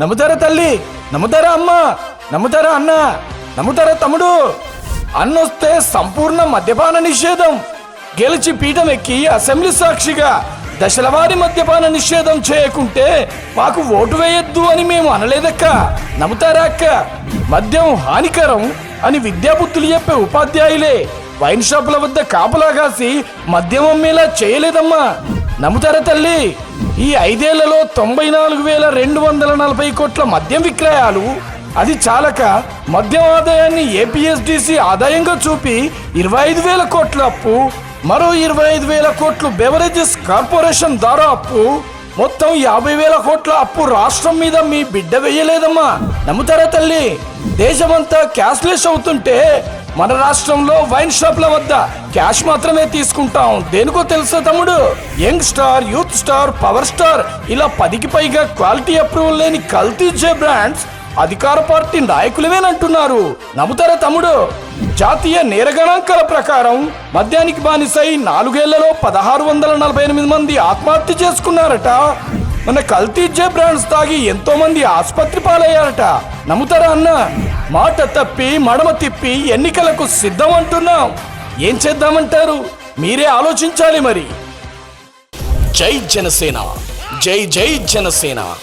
నమ్ముతారా తల్లి నమ్ముతారా అమ్మ నమ్ముతారా అన్న నమ్ముతారా తమ్ముడు. అన్నొస్తే సంపూర్ణ మద్యపాన నిషేధం. గెలిచి పీఠం ఎక్కి అసెంబ్లీ సాక్షిగా దశలవారి మద్యపాన నిషేధం చేయకుంటే మాకు ఓటు వేయొద్దు అని మేము అనలేదక్క. నమ్ముతారా అక్క? మద్యం హానికరం అని విద్యాబుద్ధులు చెప్పే ఉపాధ్యాయులే. వైన్ షాపుల వద్ద కాపలా కాసి మద్యం అమ్మేలా చేయలేదమ్మా. నమ్ముతారా తల్లి? ఈ ఐదేళ్ళలో తొంభై నాలుగు వేల రెండు వందల నలభై కోట్ల మద్యం విక్రయాలు. అది చాలక మద్యం ఆదాయాన్ని ఏపీఎస్డిసి ఆదాయంగా చూపి ఇరవై ఐదు వేల కోట్ల అప్పు మరో ఇరవై ఐదు వేల కోట్లు బెవరేజెస్ కార్పొరేషన్ ద్వారా అప్పు. మొత్తం యాభై వేల కోట్ల అప్పు రాష్ట్రం మీద మీ బిడ్డ వేయలేదమ్మా. నమ్ముతారా తల్లి? దేశమంతా క్యాష్లెస్ అవుతుంటే మన రాష్ట్రంలో వైన్ షాప్ల వద్ద క్యాష్ మాత్రమే తీసుకుంటాం. దేనికో తెలుసా తమ్ముడు? Young star youth star power star ఇలా పదికి పైగా క్వాలిటీ అప్రూవల్ లేని కల్తీ జే బ్రాండ్స్ అధికార పార్టీ నాయకులవేనంటున్నారు నమ్ముతారా తమ్ముడు? జాతీయ నేరగణాంకాల ప్రకారం మద్యానికి బానిసై నాలుగేళ్ళలో పదహారు వందల నలభై ఎనిమిది మంది ఆత్మహత్య చేసుకున్నారట. మన కల్తీ జే బ్రాండ్స్ తాగి ఎంతో మంది ఆసుపత్రి పాలయ్యారట. నమ్ముతారా అన్న? మాట తప్పి మడమ తిప్పి ఎన్నికలకు సిద్ధం అంటున్నాం. ఏం చేద్దామంటారు? మీరే ఆలోచించాలి మరి. జై జనసేన. జై జై జనసేన.